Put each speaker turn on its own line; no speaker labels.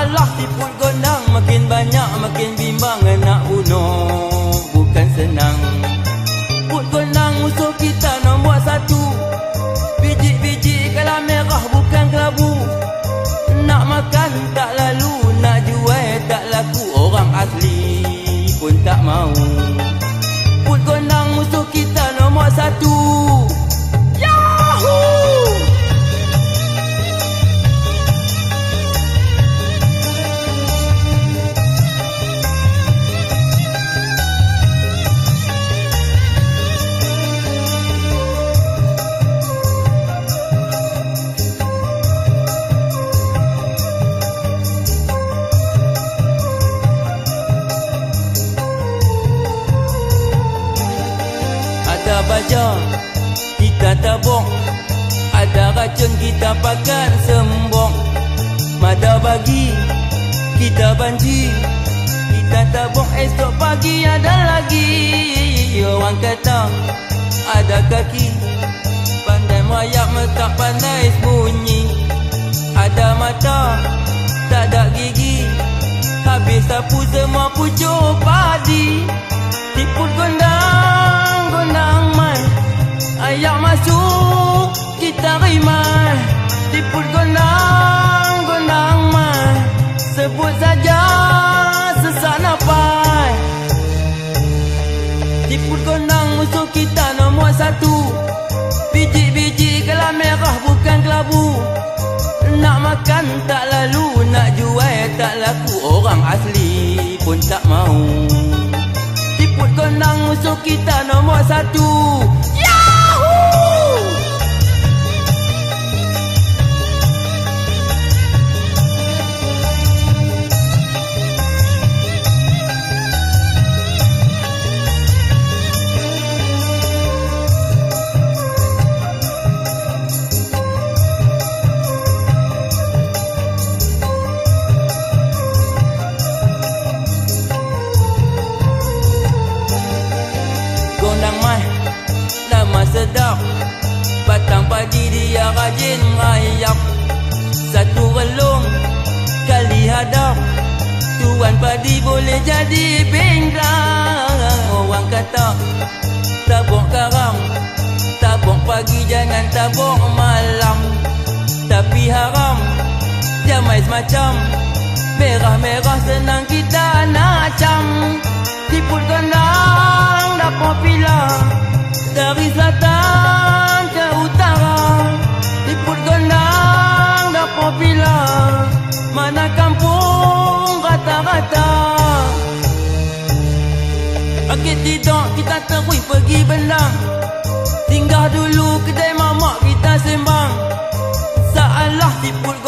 Masalah tipun gonang Makin banyak makin bimbang Nak bunuh. Bukan senang. Put gonang musuh kita nombor satu. Biji-biji kalah merah bukan kelabu. Nak makan tak lalu Nak jual tak laku. Orang asli pun tak mau. Put gonang musuh kita nombor satu. Saja Kita tabung Ada racun kita pakai sembong. Mada bagi Kita banji Kita tabung esok pagi ada lagi. Orang kata Ada kaki. Pandai mayak metak pandai sembunyi. Ada mata Tak ada gigi. Habis sapu semua pucuk padi musuh kita nombor satu. Biji-biji kelam merah bukan kelabu. Nak makan tak lalu Nak jual tak laku. Orang asli pun tak mau. Tiput gondang musuh kita nombor satu sedap. Batang padi dia rajin rayap Satu relung Kali hadap. Tuan padi boleh jadi pinggang. Orang kata Tabuk karam Tabuk pagi jangan tabuk malam. Tapi haram Jamai semacam Merah-merah senang Okey tidur kita terus pergi belang. Tinggal dulu kedai mamak kita sembang. Salah tiput